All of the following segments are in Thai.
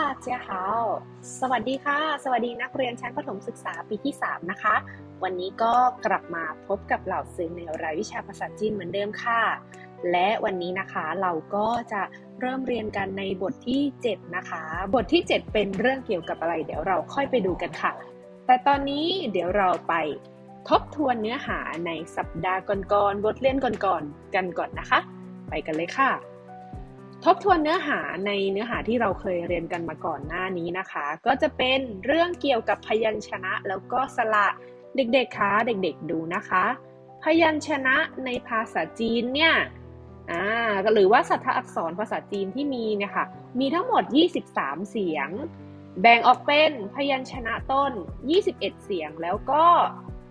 大家好สวัสดีค่ะ สวัสดีนักเรียนชั้นประถมศึกษาปีที่ 3 นะคะ วันนี้ก็กลับมาพบกับเหล่าซื้อในรายวิชาภาษาจีนเหมือนเดิมค่ะ และวันนี้นะคะเราก็จะเริ่มเรียนกันในบทที่ 7 นะคะ บทที่ 7 เป็นเรื่องเกี่ยวกับอะไร เดี๋ยวเราค่อยไปดูกันค่ะ แต่ตอนนี้เดี๋ยวเราไปทบทวนเนื้อหาในสัปดาห์ก่อนๆ บทเรียนก่อนๆ กันก่อนนะคะ ไปกันเลยค่ะ ทบทวนเนื้อหาในเนื้อหาที่เราเคยเรียนกันมาก่อนหน้านี้นะคะ ก็จะเป็นเรื่องเกี่ยวกับพยัญชนะแล้วก็สระเด็กๆคะเด็กๆดูนะคะ พยัญชนะในภาษาจีนเนี่ยอ่าหรือว่าสัทธอักษรภาษาจีนที่มีเนี่ยค่ะมีทั้งหมด 23 เสียง แบ่งออกเป็นพยัญชนะต้น 21 เสียงแล้วก็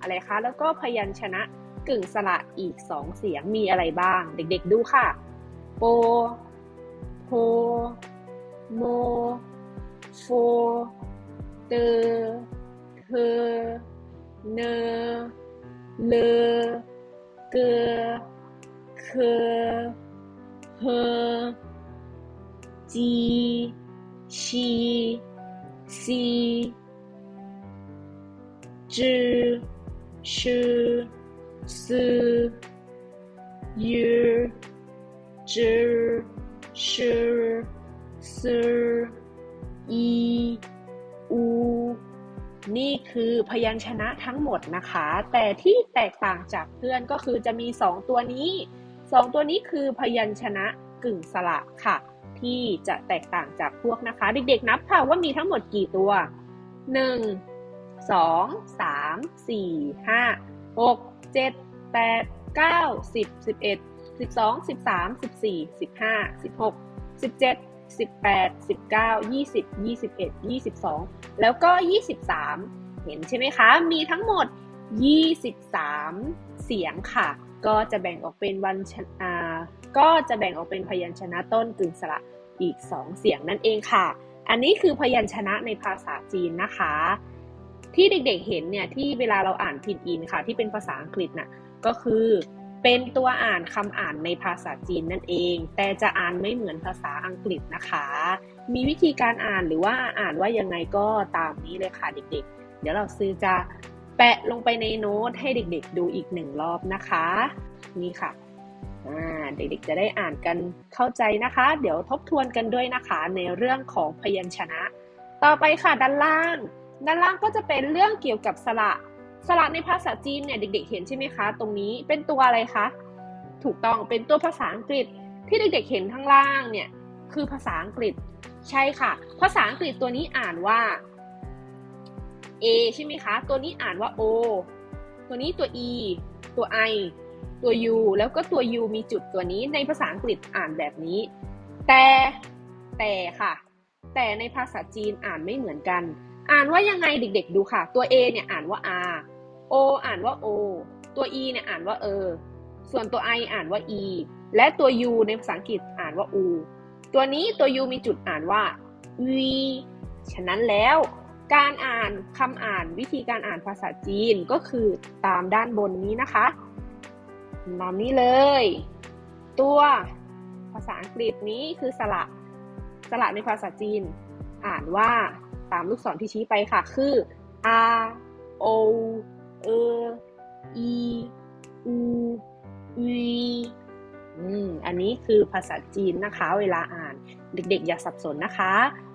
อะไรคะแล้วก็พยัญชนะกึ่งสระอีก 2 เสียงมีอะไรบ้าง เด็กๆดูค่ะ โป โพโมโฟเตเธอเนเลเกเคเฮจีชีซีจืชื่อสืยืจืชื่อสือีอูนี่คือพยัญชนะทั้งหมดนะคะ แต่ที่แตกต่างจากเพื่อนก็คือจะมี 2 ตัวนี้ 2 ตัวนี้คือพยัญชนะกึ่งสระค่ะ ที่จะแตกต่างจากพวกนะคะ เด็กๆนับค่ะว่ามีทั้งหมดกี่ตัว 1 2 3 4 5 6 7 8 9 10 11 12 13 14 15 16 17 18 19 20 21 22 แล้วก็ 23 เห็นใช่ไหมคะ มีทั้งหมด 23 เสียงค่ะ ก็จะแบ่งออกเป็นวันอ่าก็จะแบ่งออกเป็นพยัญชนะต้นกึ่งสระอีก 2 เสียงนั่นเองค่ะ อันนี้คือพยัญชนะในภาษาจีนนะคะ ที่เด็กๆเห็นเนี่ยที่เวลาเราอ่านพินอินค่ะ ที่เป็นภาษาอังกฤษน่ะก็คือ เป็นตัวอ่านคำอ่านในภาษาจีนนั่นเอง แต่จะอ่านไม่เหมือนภาษาอังกฤษนะคะ มีวิธีการอ่านหรือว่าอ่านว่ายังไงก็ตามนี้เลยค่ะเด็กๆ เดี๋ยวเราซื้อจะแปะลงไปในโน้ตให้เด็กๆ ดูอีกหนึ่งรอบนะคะ นี่ค่ะเด็กๆจะได้อ่านกันเข้าใจนะคะ เดี๋ยวทบทวนกันด้วยนะคะในเรื่องของพยัญชนะ ต่อไปค่ะด้านล่าง ด้านล่างก็จะเป็นเรื่องเกี่ยวกับสระ สระในภาษาจีนเนี่ยเด็กๆเห็นใช่ไหมคะ ตรงนี้เป็นตัวอะไรคะ ถูกต้องเป็นตัวภาษาอังกฤษที่เด็กๆเห็นข้างล่างเนี่ยคือภาษาอังกฤษใช่ค่ะ ภาษาอังกฤษตัวนี้อ่านว่า A ใช่ไหมคะ ตัวนี้อ่านว่า O ตัวนี้ตัว E ตัว I ตัว U แล้วก็ตัว U มีจุดตัวนี้ในภาษาอังกฤษอ่านแบบนี้ แต่แต่ค่ะ แต่ในภาษาจีนอ่านไม่เหมือนกัน อ่านว่ายังไงเด็ก ๆ ดูค่ะ ตัว A เนี่ยอ่านว่า R O อ่านว่า O ตัว E เนี่ยอ่านว่า เออ ส่วนตัว I อ่านว่า E และตัว U ในภาษาอังกฤษอ่านว่า U ตัวนี้ตัว U มีจุดอ่านว่า V ฉะนั้นแล้ว การอ่านคำอ่านวิธีการอ่านภาษาจีนก็คือตามด้านบนนี้นะคะตามนี้เลย ตัวภาษาอังกฤษนี้คือสระ สระในภาษาจีน อ่านว่า ตามลูกศรที่ชี้ไปค่ะ คือ R O เออีอูวีอืมอันนี้คือภาษาจีนนะคะ เวลาอ่านเด็กๆ อย่าสับสนนะคะ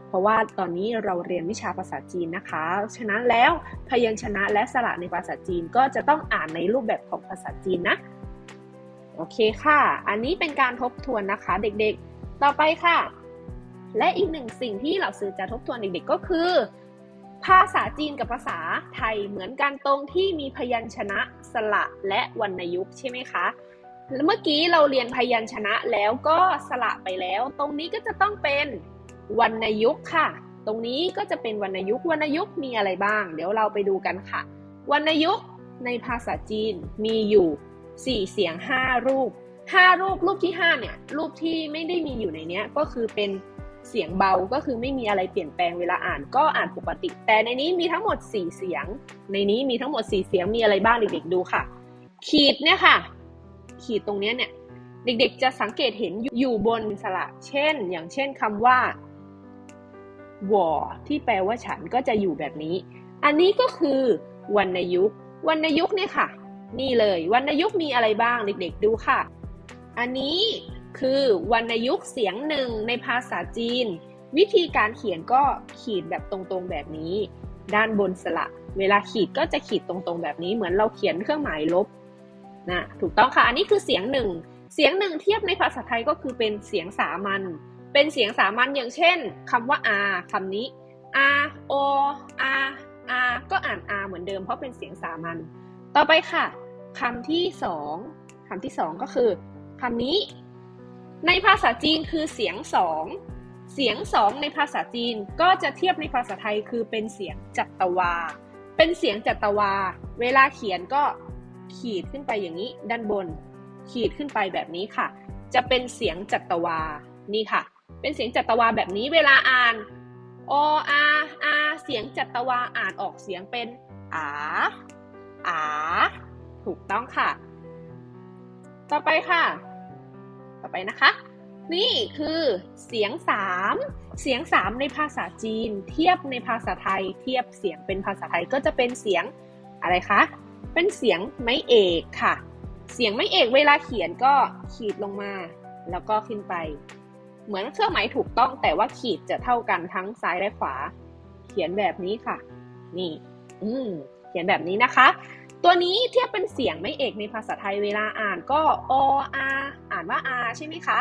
เพราะว่าตอนนี้เราเรียนวิชาภาษาจีนนะคะ ฉะนั้นแล้วพยัญชนะและสระในภาษาจีนก็จะต้องอ่านในรูปแบบของภาษาจีนนะ โอเคค่ะ อันนี้เป็นการทบทวนนะคะ เด็กๆ ต่อไปค่ะ และอีกหนึ่งสิ่งที่เราซื้อจะทบทวนเด็กๆก็คือ ภาษาจีนกับภาษาไทยเหมือนกันตรงที่มีพยัญชนะสระและวรรณยุกต์ใช่ไหมคะเมื่อกี้เราเรียนพยัญชนะแล้วก็สระไปแล้ว ตรงนี้ก็จะต้องเป็นวรรณยุกต์ค่ะ ตรงนี้ก็จะเป็นวรรณยุกต์วรรณยุกต์มีอะไรบ้าง เดี๋ยวเราไปดูกันค่ะ วรรณยุกต์ในภาษาจีนมีอยู่ 4 เสียง 5 รูป 5 รูปรูปที่5เนี่ยรูปที่ไม่ได้มีอยู่ในนี้ก็คือเป็น เสียงเบาก็คือไม่มีอะไรเปลี่ยนแปลงเวลาอ่านก็อ่านปกติ แต่ในนี้มีทั้งหมด 4 เสียง ในนี้มีทั้งหมด 4 เสียงมีอะไรบ้างเด็กๆดูค่ะ ขีดเนี่ยค่ะ ขีดตรงนี้เนี่ย เด็กๆจะสังเกตเห็นอยู่บนสระ เช่น อย่างเช่นคำว่าวอที่แปลว่าฉันก็จะอยู่แบบนี้ อันนี้ก็คือวรรณยุกต์วรรณยุกต์เนี่ยค่ะ นี่เลยวรรณยุกต์มีอะไรบ้างเด็กๆดูค่ะ อันนี้ คือวรรณยุกต์เสียงหนึ่งในภาษาจีน วิธีการเขียนก็ขีดแบบตรงๆแบบนี้ ด้านบนสระ เวลาขีดก็จะขีดตรงๆแบบนี้เหมือนเราเขียนเครื่องหมายลบนะถูกต้องค่ะ อันนี้คือเสียงหนึ่งเสียงหนึ่งเทียบในภาษาไทยก็คือเป็นเสียงสามัญเป็นเสียงสามัญอย่างเช่นคำว่า r คำนี้ r o r r ก็อ่าน r เหมือนเดิมเพราะเป็นเสียงสามัญต่อไปค่ะคำที่สองคำที่สองก็คือคำนี้ ในภาษาจีนคือเสียงสองเสียงสองในภาษาจีนก็จะเทียบในภาษาไทยคือเป็นเสียงจัตวา เป็นเสียงจัตวา เวลาเขียนก็ขีดขึ้นไปอย่างนี้ ด้านบน ขีดขึ้นไปแบบนี้ค่ะ จะเป็นเสียงจัตวานี่ค่ะ เป็นเสียงจัตวาแบบนี้เวลาอ่านออาอาเสียงจัตวาอ่านออกเสียงเป็นอาอาถูกต้องค่ะ ต่อไปค่ะ ต่อไปนะคะ นี่คือเสียงสามเสียงสามในภาษาจีน เทียบในภาษาไทย เทียบเสียงเป็นภาษาไทยก็จะเป็นเสียงอะไรคะ เป็นเสียงไม้เอกค่ะ เสียงไม้เอกเวลาเขียนก็ขีดลงมา แล้วก็ขึ้นไป เหมือนเครื่องหมายถูกต้องแต่ว่าขีดจะเท่ากันทั้งซ้ายและขวา เขียนแบบนี้ค่ะ นี่ อืมเขียนแบบนี้นะคะ ตัวนี้เทียบเป็นเสียงไม่เอกในภาษาไทยเวลาอ่านก็ออาอ่านว่าอาใช่ไหมคะ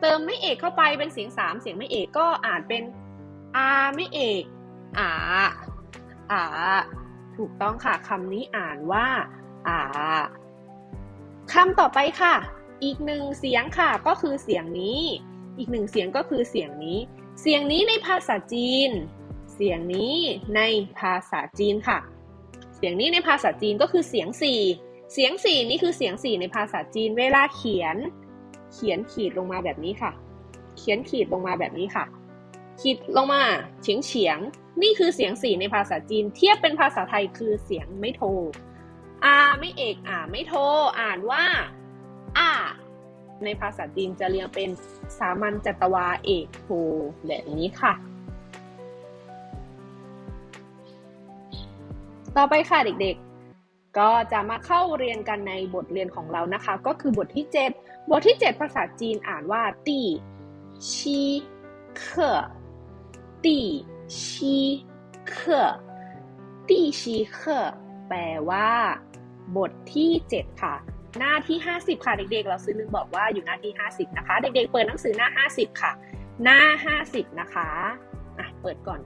เติมไม่เอกเข้าไปเป็นเสียงสามเสียงไม่เอกก็อ่านเป็นอาไม่เอกอาอาถูกต้องค่ะคำนี้อ่านว่าอาคำต่อไปค่ะ อีกหนึ่งเสียงค่ะก็คือเสียงนี้ อีกหนึ่งเสียงก็คือเสียงนี้ เสียงนี้ในภาษาจีน เสียงนี้ในภาษาจีนค่ะ เสียงนี้ในภาษาจีนก็คือเสียงสี่เสียงสี่นี่คือเสียงสี่ในภาษาจีนเวลาเขียน เขียนขีดลงมาแบบนี้ค่ะ เขียนขีดลงมาแบบนี้ค่ะ ขีดลงมาเฉียงเฉียง นี่คือเสียงสี่ในภาษาจีน เทียบเป็นภาษาไทยคือเสียงไม่โทอาไม่เอกอ่าไม่โทอ่านว่าอาในภาษาจีนจะเรียงเป็นสามัญจัตวาเอกโทแบบนี้ค่ะ ต่อไปค่ะเด็กๆ ก็จะมาเข้าเรียนกันในบทเรียนของเรานะคะ ก็คือบทที่ 7 บทที่ 7 ภาษาจีนอ่านว่าตีชีเคตีชีเคตีชีเคแปลว่า บทที่ 7 ค่ะ หน้าที่ 50 ค่ะเด็กๆ เราซื้อลืมบอกว่าอยู่หน้าที่ 50 นะคะ เด็กๆ เปิดหนังสือหน้า 50 ค่ะ หน้า 50 นะคะอะเปิดก่อน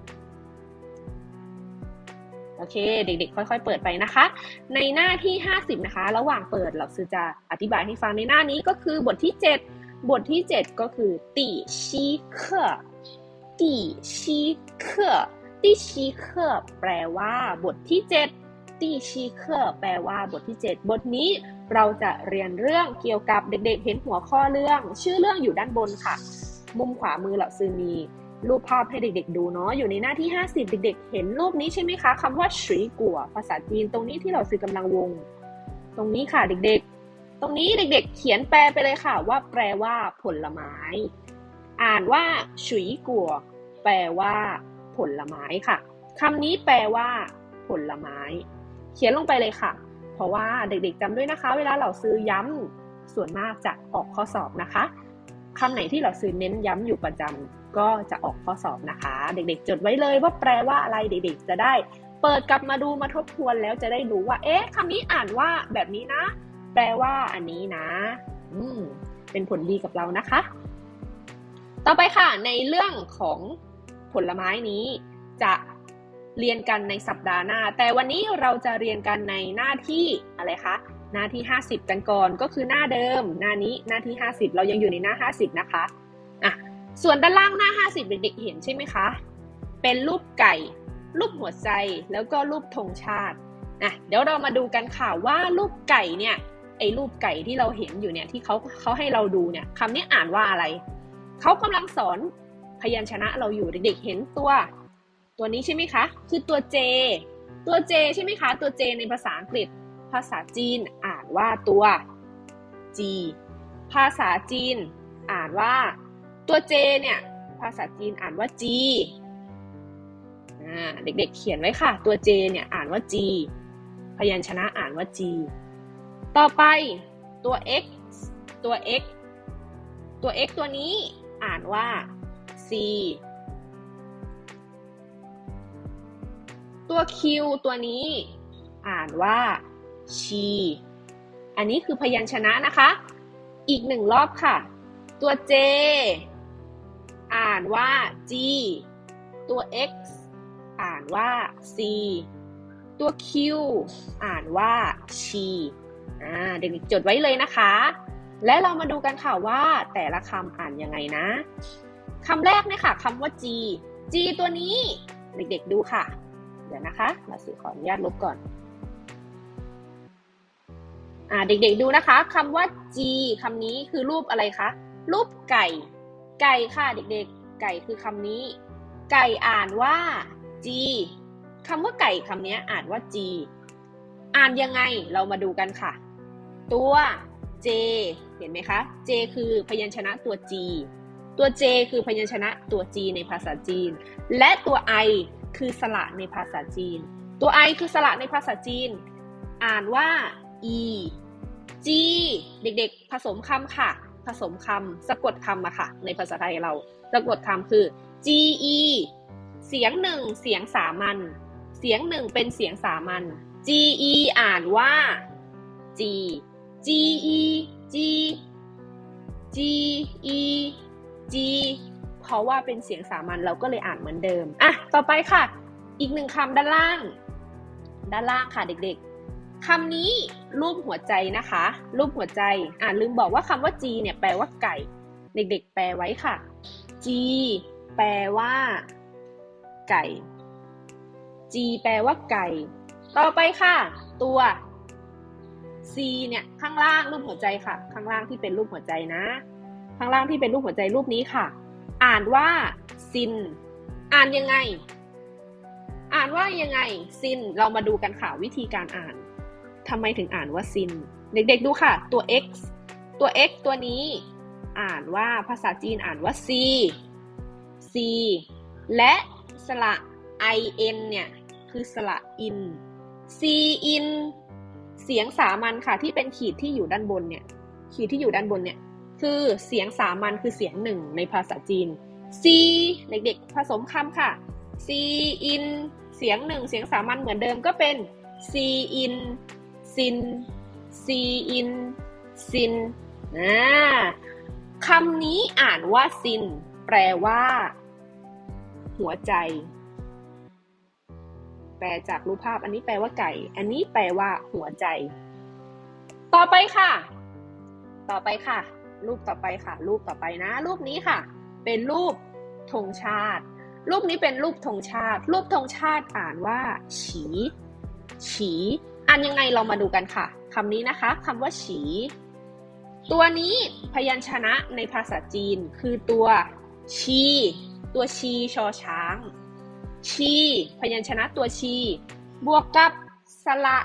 อเค เด็กๆ ค่อย ๆ เปิดไปนะคะ ในหน้าที่ 50 นะคะ ระหว่างเปิดเราซื้อจะอธิบายให้ฟังในหน้านี้ก็คือบทที่ 7 บทที่ 7 ก็คือตีชีเคตีชีเคตีชีเคแปลว่าบทที่ 7ตีชีเคแปลว่าบทที่ 7 บทนี้เราจะเรียนเรื่องเกี่ยวกับเด็กๆ เห็นหัวข้อเรื่อง ชื่อเรื่องอยู่ด้านบนค่ะ มุมขวามือเราซื้อมี รูปภาพให้เด็ก ๆ ดูเนาะอยู่ในหน้าที่ 50 เด็ก ๆ เห็นรูปนี้ใช่ไหมคะคำว่าสีกัวภาษาจีนตรงนี้ที่เราซื้อกำลังวง ตรงนี้ค่ะเด็กๆ ตรงนี้เด็ก ๆ เขียนแปลไปเลยค่ะ ว่าแปลว่าผลไม้ อ่านว่าฉุยกัวแปลว่าผลไม้ค่ะคำนี้แปลว่า ผลไม้ เขียนลงไปเลยค่ะ เพราะว่าเด็กๆจำด้วยนะคะ เวลาเราซื้อย้ำส่วนมากจะออกข้อสอบนะคะ คำไหนที่เราซื้อเน้นย้ำอยู่ประจำก็จะออกข้อสอบนะคะ เด็กๆ จดไว้เลยว่าแปลว่าอะไรเด็กๆ จะได้ เปิดกลับมาดูมาทบทวนแล้วจะได้รู้ว่า เอ๊ะคำนี้อ่านว่าแบบนี้นะ แปลว่าอันนี้นะ อืมเป็นผลดีกับเรานะคะ ต่อไปค่ะ ในเรื่องของผลไม้นี้จะเรียนกันในสัปดาห์หน้า แต่วันนี้เราจะเรียนกันในหน้าที่อะไรคะ หน้าที่ 50 กันก่อนก็คือหน้าเดิม หน้านี้หน้าที่ 50 เรายังอยู่ในหน้า 50 นะคะอะส่วนด้านล่างหน้า 50 เด็กๆเห็นใช่ไหมคะ เป็นรูปไก่ รูปหัวใจแล้วก็รูปธงชาติอะเดี๋ยวเรามาดูกันค่ะว่ารูปไก่เนี่ยไอ้รูปไก่ที่เราเห็นอยู่เนี่ยที่เขาเขาให้เราดูเนี่ยคำนี้อ่านว่าอะไรเขากำลังสอนพยัญชนะเราอยู่เด็กๆเห็นตัว ตัวนี้ใช่ไหมคะ คือตัว J ตัว J ใช่ไหมคะ ตัว J ในภาษาอังกฤษ ภาษาจีนอ่านว่าตัว G ภาษาจีนอ่านว่า ตัว J เนี่ย ภาษาจีนอ่านว่า G อ่าเด็กๆเขียนไว้ค่ะ ตัว J เนี่ยอ่านว่า G พยัญชนะอ่านว่า G ต่อไปตัว X ตัว X ตัว X ตัวนี้อ่านว่า C ตัว Q ตัวนี้อ่านว่า ชี อันนี้คือพยัญชนะนะคะ อีกหนึ่งรอบค่ะ ตัว J อ่านว่า G ตัว X อ่านว่า C ตัว Q อ่านว่า ชีอ่าเด็กๆจดไว้เลยนะคะ และเรามาดูกันค่ะว่าแต่ละคำอ่านยังไงนะคำแรกเนี่ยค่ะคำว่า G G ตัวนี้ เด็กๆดูค่ะ เดี๋ยวนะคะ มาสิขออนุญาตลบก่อน อ่าเด็กๆดูนะคะคำว่า G คำนี้คือรูปอะไรคะ รูปไก่ ไก่ค่ะเด็กๆ ไก่คือคำนี้ ไก่อ่านว่า G คำว่าไก่คำนี้อ่านว่า G อ่านยังไงเรามาดูกันค่ะ ตัว J เห็นไหมคะ J คือพยัญชนะตัว G ตัว J คือพยัญชนะตัว G ในภาษาจีน และตัว I คือสระในภาษาจีน ตัว I คือสระในภาษาจีน อ่านว่า E G เด็กๆ ผสมคำค่ะ ผสมคำสะกดคำอะค่ะ ในภาษาไทยเราสะกดคำคือ G E เสียงหนึ่งเสียงสามัญเสียงหนึ่งเป็นเสียงสามัญ G E อ่านว่า G G E G G E G เพราะว่าเป็นเสียงสามัญเราก็เลยอ่านเหมือนเดิม อะ ต่อไปค่ะ อีกหนึ่งคำด้านล่าง ด้านล่างค่ะเด็กๆ คำนี้รูปหัวใจนะคะ รูปหัวใจ อ่านลืมบอกว่าคำว่า G เนี่ยแปลว่าไก่ เด็กๆ แปลไว้ค่ะ G แปลว่า ไก่ G แปลว่าไก่ ต่อไปค่ะ ตัว C เนี่ยข้างล่างรูปหัวใจค่ะ ข้างล่างที่เป็นรูปหัวใจนะ ข้างล่างที่เป็นรูปหัวใจรูปนี้ค่ะ อ่านว่าซิน อ่านยังไง อ่านว่ายังไงซินเรามาดูกันค่ะวิธีการอ่าน ทำไมถึงอ่านว่าซิน เด็กๆดูค่ะ ตัว x ตัว x ตัวนี้อ่านว่าภาษาจีนอ่านว่า c c และสระ i n เนี่ย คือสระ in c in เสียงสามัญค่ะที่เป็นขีดที่อยู่ด้านบนเนี่ย ขีดที่อยู่ด้านบนเนี่ย คือเสียงสามัญคือเสียงหนึ่งในภาษาจีน c เด็กๆผสมคำค่ะ c in เสียงหนึ่งเสียงสามัญเหมือนเดิมก็เป็น c in sin c in sin นะคำนี้อ่านว่า sin แปลว่า หัวใจ แปลจากรูปภาพ อันนี้แปลว่าไก่ อันนี้แปลว่า หัวใจ ต่อไปค่ะ ต่อไปค่ะ รูปต่อไปค่ะ รูปต่อไปนะ รูปนี้ค่ะ เป็นรูปธงชาติ รูปนี้เป็นรูปธงชาติ รูปธงชาติอ่านว่า ฉี ฉี อ่านยังไงเรามาดูกันค่ะคำนี้นะคะคำว่าฉี ตัวนี้พยัญชนะในภาษาจีนคือตัวชี ตัวชีชอช้าง ชี พยัญชนะตัวชี บวกกับสระ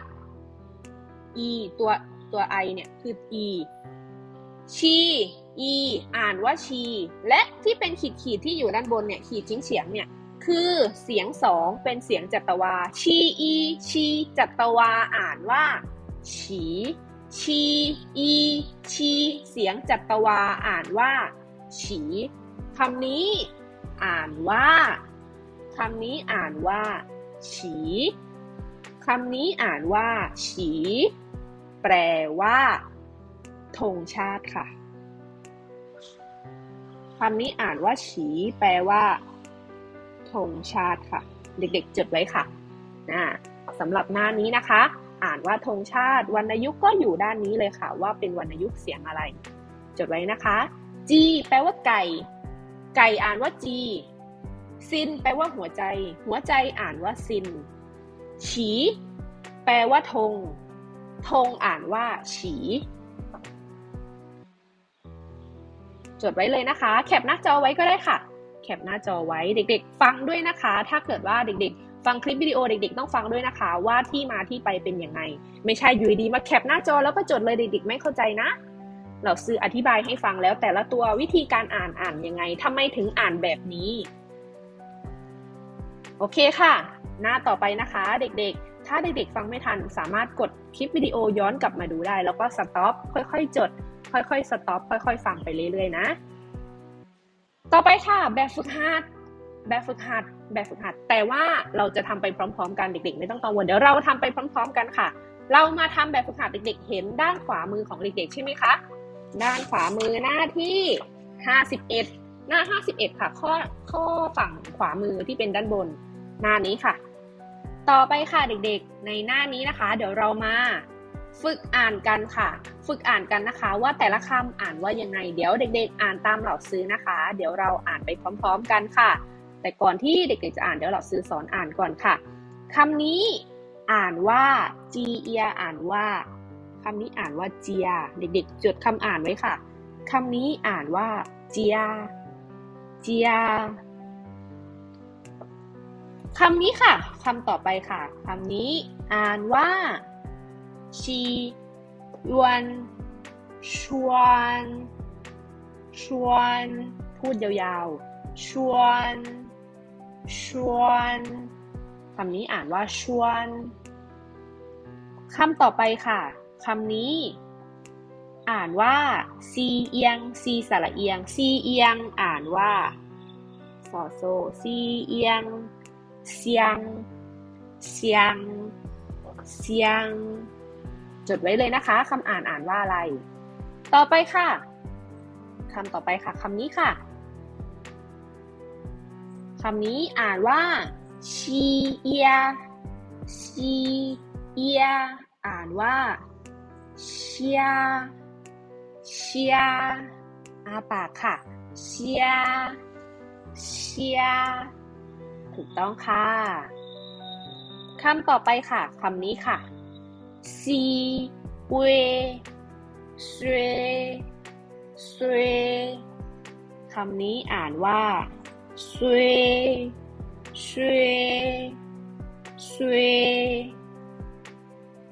อีตัวตัวไอเนี่ยคืออีชีอี อ่านว่าชี และที่เป็นขีดขีดที่อยู่ด้านบนเนี่ยขีดชิ้งเฉียงเนี่ย คือเสียงสองเป็นเสียงจัตวา ชีอีชีจัตวาอ่านว่า ฉีชีอีชีเสียงจัตวาอ่านว่า ฉีคำนี้อ่านว่าคำนี้อ่านว่า ฉีคำนี้อ่านว่า ฉี แปลว่าธงชาติค่ะคำนี้อ่านว่า ฉี แปลว่า ธงชาติค่ะ เด็กๆจดไว้ค่ะนะสำหรับหน้านี้นะคะ อ่านว่าธงชาติวรรณยุกต์ก็อยู่ด้านนี้เลยค่ะ ว่าเป็นวรรณยุกต์เสียงอะไร จดไว้นะคะ G แปลว่าไก่ ไก่อ่านว่า G ซินแปลว่าหัวใจ หัวใจอ่านว่าซิน ฉี แปลว่าธงธงอ่านว่าฉี จดไว้เลยนะคะ แคปหน้าจอไว้ก็ได้ค่ะ แคปหน้าจอไว้ เด็กๆ ฟังด้วยนะคะ ถ้าเกิดว่าเด็กๆ ฟังคลิปวิดีโอเด็ก ๆ ต้องฟังด้วยนะคะ ว่าที่มาที่ไปเป็นยังไง ไม่ใช่อยู่ดีมาแคปหน้าจอแล้วก็จดเลยเด็กๆ ไม่เข้าใจนะ เราซื้ออธิบายให้ฟังแล้วแต่ละตัววิธีการอ่านอ่านยังไงทำไมถึงอ่านแบบนี้ โอเคค่ะ หน้าต่อไปนะคะ เด็กๆถ้าเด็กๆฟังไม่ทันสามารถกดคลิปวิดีโอย้อนกลับมาดูได้ แล้วก็สต็อปค่อยๆ จด ค่อยๆสต็อปค่อย ๆ ฟังไปเรื่อยๆนะ ต่อไปค่ะ แบบฝึกหัด แบบฝึกหัด แบบฝึกหัด แต่ว่าเราจะทำไปพร้อม ๆ กันเด็ก ๆ ไม่ต้องกังวลเดี๋ยวเราทำไปพร้อม ๆ กันค่ะ เรามาทำแบบฝึกหัดเด็ก ๆ เห็นด้านขวามือของเด็ก ๆ ใช่ไหมคะ ด้านขวามือหน้าที่51หน้า51ค่ะ ข้อข้อฝั่งขวามือที่เป็นด้านบน หน้านี้ค่ะ ต่อไปค่ะเด็ก ๆ ในหน้านี้นะคะ เดี๋ยวเรามา ฝึกอ่านกันค่ะ ฝึกอ่านกันนะคะ ว่าแต่ละคำอ่านว่ายังไง เดี๋ยวเด็ก ๆ อ่านตามเหล่าซื้อนะคะ เดี๋ยวเราอ่านไปพร้อม ๆ กันค่ะ แต่ก่อนที่เด็กๆจะอ่านเดี๋ยวเหล่าซื้อสอนอ่านก่อนค่ะคำนี้อ่านว่าจีเอียอ่านว่าคำนี้อ่านว่าเจีย เด็กๆ จดคำอ่านไว้ค่ะคำนี้อ่านว่าเจีย เจียคำนี้ค่ะคำต่อไปค่ะคำนี้อ่านว่า ชียวนชวนชวนพูดยาวๆ ชวนชวนคำนี้อ่านว่าชวนคำต่อไปค่ะคำนี้ อ่านว่าซีเอียงซีสระเอียงซีเอียง อ่านว่าซอโซซีเอียงเสียงเสียงเสียง จดไว้เลยนะคะคำอ่านอ่านว่าอะไร ต่อไปค่ะคำต่อไปค่ะคำนี้ค่ะคำนี้อ่านว่าชีเอียชีเอียอ่านว่าเชียเชียอาปากค่ะเชียเชียถูกต้องค่ะคำต่อไปค่ะคำนี้ค่ะ ซีเวสเวสเวคำนี้อ่านว่าสเวสเวสเว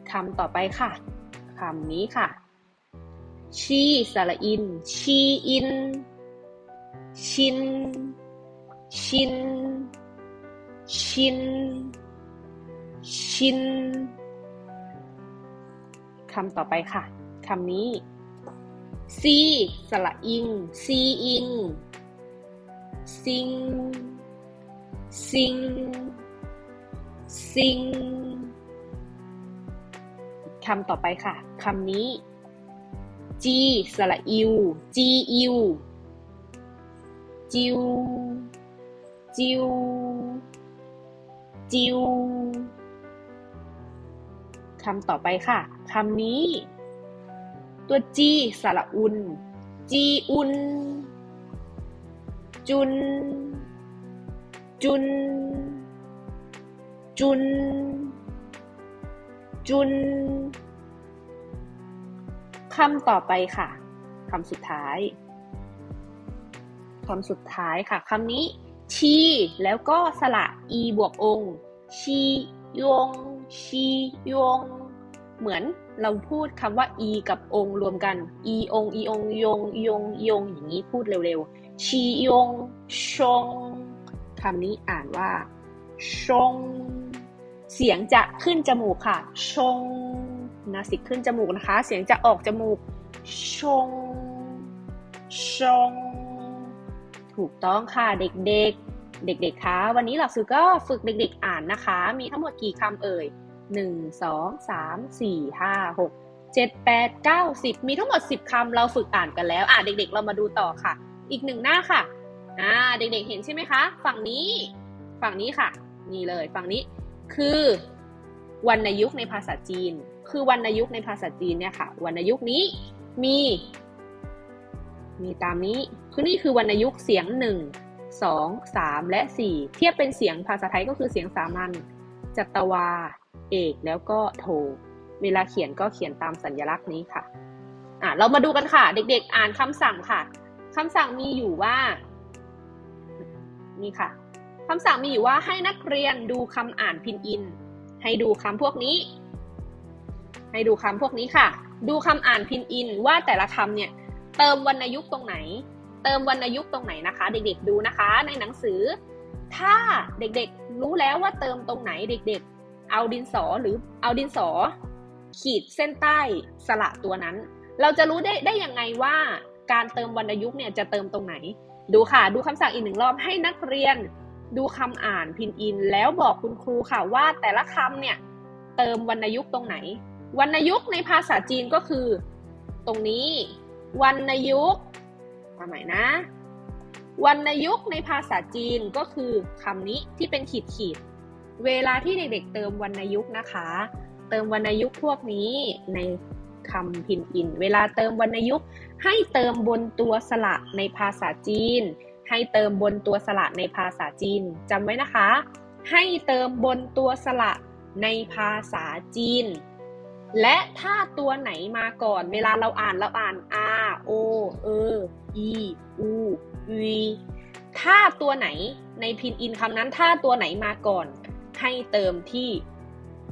คำต่อไปค่ะ คำนี้ค่ะ ชีสระอิน ชีอิน ชิน ชิน ชิน ชิน คำต่อไปค่ะคำนี้ซีสระอิงซีอิงซิงซิงซิงคำต่อไปค่ะคำนี้จีสระอิวจีอิวจิวจิวจิว คำต่อไปค่ะ คำนี้ ตัวจีสระอุน จีอุน จุน จุน จุน จุน คำต่อไปค่ะ คำสุดท้าย คำสุดท้ายค่ะ คำนี้ ชี แล้วก็สระอีบวกอง ชียง ชียง เหมือนเราพูดคำว่า อีกับองรวมกัน อีองอีองยงยงยงอย่างนี้พูดเร็วๆ ชียงชงคำนี้อ่านว่าชง เสียงจะขึ้นจมูกค่ะ ชงนะสิขึ้นจมูกนะคะ เสียงจะออกจมูก ชง ชง ถูกต้องค่ะเด็กๆ เด็กๆ คะ วันนี้หลักสูตรก็ฝึกเด็ก ๆ อ่านนะคะ มีทั้งหมดกี่คำเอ่ยหนึ่งสองสามสี่ห้าหกเจ็ดแปดเก้าสิบมีทั้งหมดสิบคำเราฝึกอ่านกันแล้ว อ่าเด็ก ๆ เรามาดูต่อค่ะ อีกหนึ่งหน้าค่ะ อ่า เด็กๆ เห็นใช่ไหมคะ ฝั่งนี้ ฝั่งนี้ค่ะ นี่เลย ฝั่งนี้ คือวรรณยุกในภาษาจีน คือวรรณยุกในภาษาจีนเนี่ยค่ะ วรรณยุกนี้มี มีตามนี้ คือนี่คือวรรณยุกเสียงหนึ่ง สองสามและสี่เทียบเป็นเสียงภาษาไทยก็คือเสียงสามัญจัตวา เอกแล้วก็โท เวลาเขียนก็เขียนตามสัญลักษณ์นี้ค่ะอะ เรามาดูกันค่ะ เด็กๆ อ่านคำสั่งค่ะคำสั่งมีอยู่ว่า นี่ค่ะคำสั่งมีอยู่ว่าให้นักเรียนดูคำอ่านพินอิน ให้ดูคำพวกนี้ ให้ดูคำพวกนี้ค่ะ ดูคำอ่านพินอินว่าแต่ละคำเนี่ย เติมวรรณยุกต์ตรงไหน เติมวรรณยุกต์ตรงไหนนะคะ เด็กๆดูนะคะในหนังสือ ถ้าเด็กๆรู้แล้วว่าเติมตรงไหนเด็ก ๆ เอาดินสอหรือเอาดินสอ ขีดเส้นใต้สระตัวนั้น เราจะรู้ได้ได้ยังไงว่าการเติมวรรณยุกต์เนี่ยจะเติมตรงไหน ดูค่ะ ดูคำสั่งอีกหนึ่งรอบให้นักเรียนดูคำอ่านพินอิน แล้วบอกคุณครูค่ะว่าแต่ละคำเนี่ยเติมวรรณยุกต์ตรงไหน วรรณยุกต์ในภาษาจีนก็คือ ตรงนี้ วรรณยุกต์ มาใหม่นะวรรณยุกต์ในภาษาจีนก็คือคำนี้ที่เป็นขีดขีด เวลาที่เด็กๆเติมวรรณยุกต์นะคะ เติมวรรณยุกต์พวกนี้ในคำพินอิน เวลาเติมวรรณยุกต์ให้เติมบนตัวสระในภาษาจีน ให้เติมบนตัวสระในภาษาจีนจำไว้นะคะ ให้เติมบนตัวสระในภาษาจีน และถ้าตัวไหนมาก่อน เวลาเราอ่านเราอ่าน r o e e u v ถ้าตัวไหนในพินอินคำนั้น ถ้าตัวไหนมาก่อน ให้เติมที่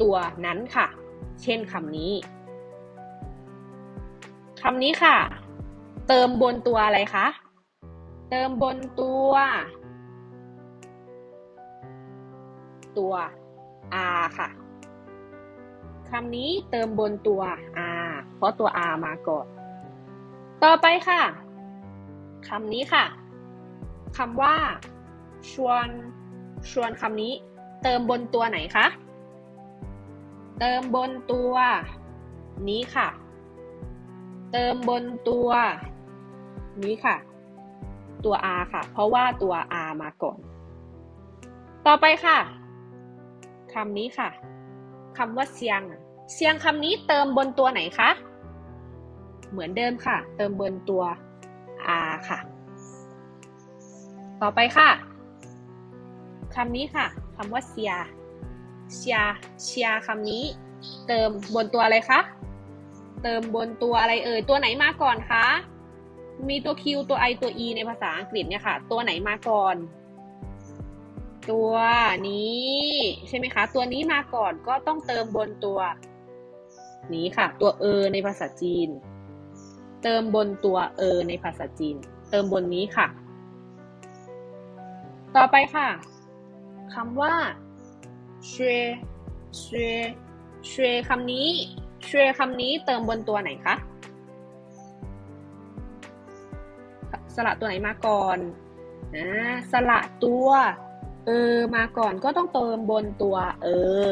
ตัวนั้นค่ะ เช่นคำนี้คำนี้ค่ะ เติมบนตัวอะไรคะ เติมบนตัว ตัว r ค่ะคำนี้เติมบนตัว r เพราะตัว r มาก่อน ต่อไปค่ะ คำนี้ค่ะคำว่า ชวน ชวนคำนี้ เติมบนตัวไหนคะ เติมบนตัวนี้ค่ะ เติมบนตัว นี้ค่ะ ตัว r ค่ะ เพราะว่าตัว r มาก่อน ต่อไปค่ะคำนี้ค่ะคำว่าเซียงเซียงคำนี้เติมบนตัวไหนคะ เหมือนเดิมค่ะ เติมบนตัว r ค่ะ ต่อไปค่ะคำนี้ค่ะคำว่าเซียเซียเซียคำนี้ เติมบนตัวอะไรคะ เติมบนตัวอะไรเอ่ย ตัวไหนมาก่อนคะ มีตัว Q ตัว I ตัว E ในภาษาอังกฤษเนี่ยค่ะ ตัวไหนมาก่อน ตัวนี้ใช่ไหมคะ ตัวนี้มาก่อนก็ต้องเติมบนตัว นี้ค่ะ ตัวเอในภาษาจีน เติมบนตัวเออในภาษาจีน เติมบนนี้ค่ะ ต่อไปค่ะคำว่าเชเชเชคำนี้เชคำนี้เติมบนตัวไหนคะสระตัวไหนมาก่อนนะสระตัวเออมาก่อนก็ต้องเติมบนตัวเออ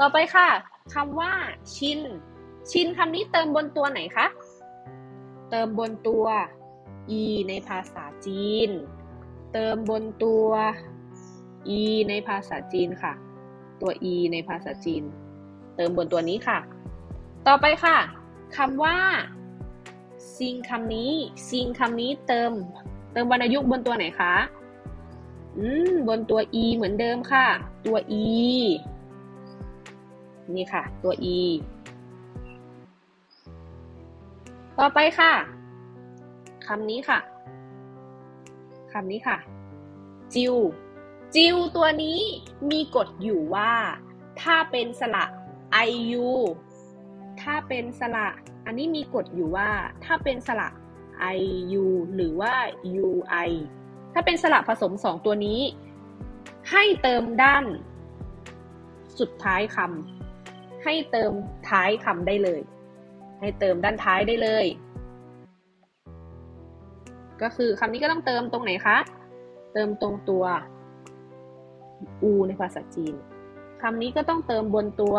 ต่อไปค่ะคำว่าชิน ชินคำนี้เติมบนตัวไหนคะ เติมบนตัว e ในภาษาจีน เติมบนตัว e ในภาษาจีนค่ะ ตัว e ในภาษาจีน เติมบนตัวนี้ค่ะ ต่อไปค่ะคำว่าซิงคำนี้ซิงคำนี้เติม เติมวรรณยุกต์บนตัวไหนคะอืมบนตัว e เหมือนเดิมค่ะ ตัว e นี่ค่ะ ตัว e ต่อไปค่ะคำนี้ค่ะคำนี้ค่ะ จิว จิวตัวนี้มีกฎอยู่ว่า ถ้าเป็นสระ iu ถ้าเป็นสระอันนี้มีกฎอยู่ว่า ถ้าเป็นสระ iu หรือว่า ui ถ้าเป็นสระผสมสองตัวนี้ ให้เติมด้าน สุดท้ายคำให้เติมท้ายคำได้เลย ให้เติมด้านท้ายได้เลย ก็คือคำนี้ก็ต้องเติมตรงไหนคะ เติมตรงตัว u ในภาษาจีนคำนี้ก็ต้องเติมบนตัว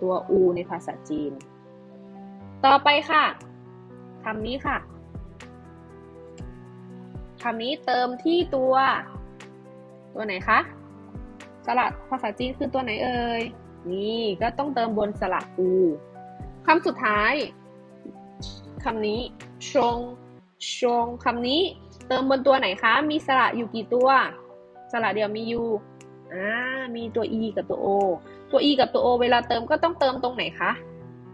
ตัว u ในภาษาจีน ต่อไปค่ะคำนี้ค่ะคำนี้เติมที่ตัว ตัวไหนคะสระภาษาจีนคือตัวไหนเอ่ย นี่ก็ต้องเติมบนสระ u คำสุดท้ายคำนี้ชงชงคำนี้ เติมบนตัวไหนคะ มีสระอยู่กี่ตัว สระเดียวมีอยู่อ่ามีตัว e กับตัว o ตัว e กับตัว o เวลาเติมก็ต้องเติมตรงไหนคะ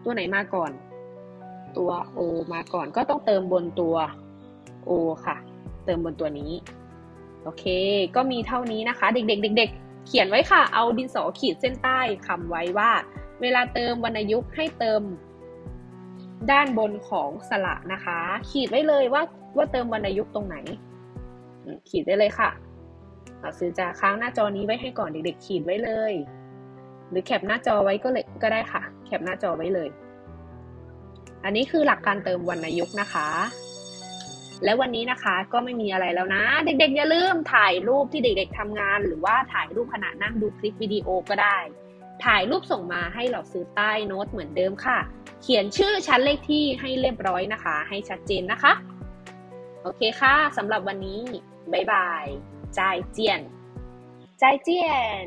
ตัวไหนมาก่อน ตัว o มาก่อนก็ต้องเติมบนตัว o ค่ะ เติมบนตัวนี้ โอเค ก็มีเท่านี้นะคะ เด็กๆเด็กๆ เขียนไว้ค่ะ เอาดินสอขีดเส้นใต้คำไว้ว่า เวลาเติมวรรณยุกต์ให้เติมด้านบนของสระนะคะ ขีดไว้เลยว่าว่าเติมวรรณยุกต์ตรงไหน ขีดได้เลยค่ะเราซื้อจะค้างหน้าจอนี้ไว้ให้ก่อนเด็กๆ ขีดไว้เลย หรือแคปหน้าจอไว้ก็เลยก็ได้ค่ะ แคปหน้าจอไว้เลย อันนี้คือหลักการเติมวรรณยุกต์นะคะ และวันนี้นะคะก็ไม่มีอะไรแล้วนะ เด็กๆอย่าลืมถ่ายรูปที่เด็กๆทำงาน หรือว่าถ่ายรูปขณะนั่งดูคลิปวิดีโอก็ได้ ถ่ายรูปส่งมาให้เราซื้อใต้โน้ตเหมือนเดิมค่ะ เขียนชื่อชั้นเลขที่ให้เรียบร้อยนะคะ ให้ชัดเจนนะคะ โอเคค่ะสำหรับวันนี้ บ๊ายบายจ่ายเจียนจ่ายเจียน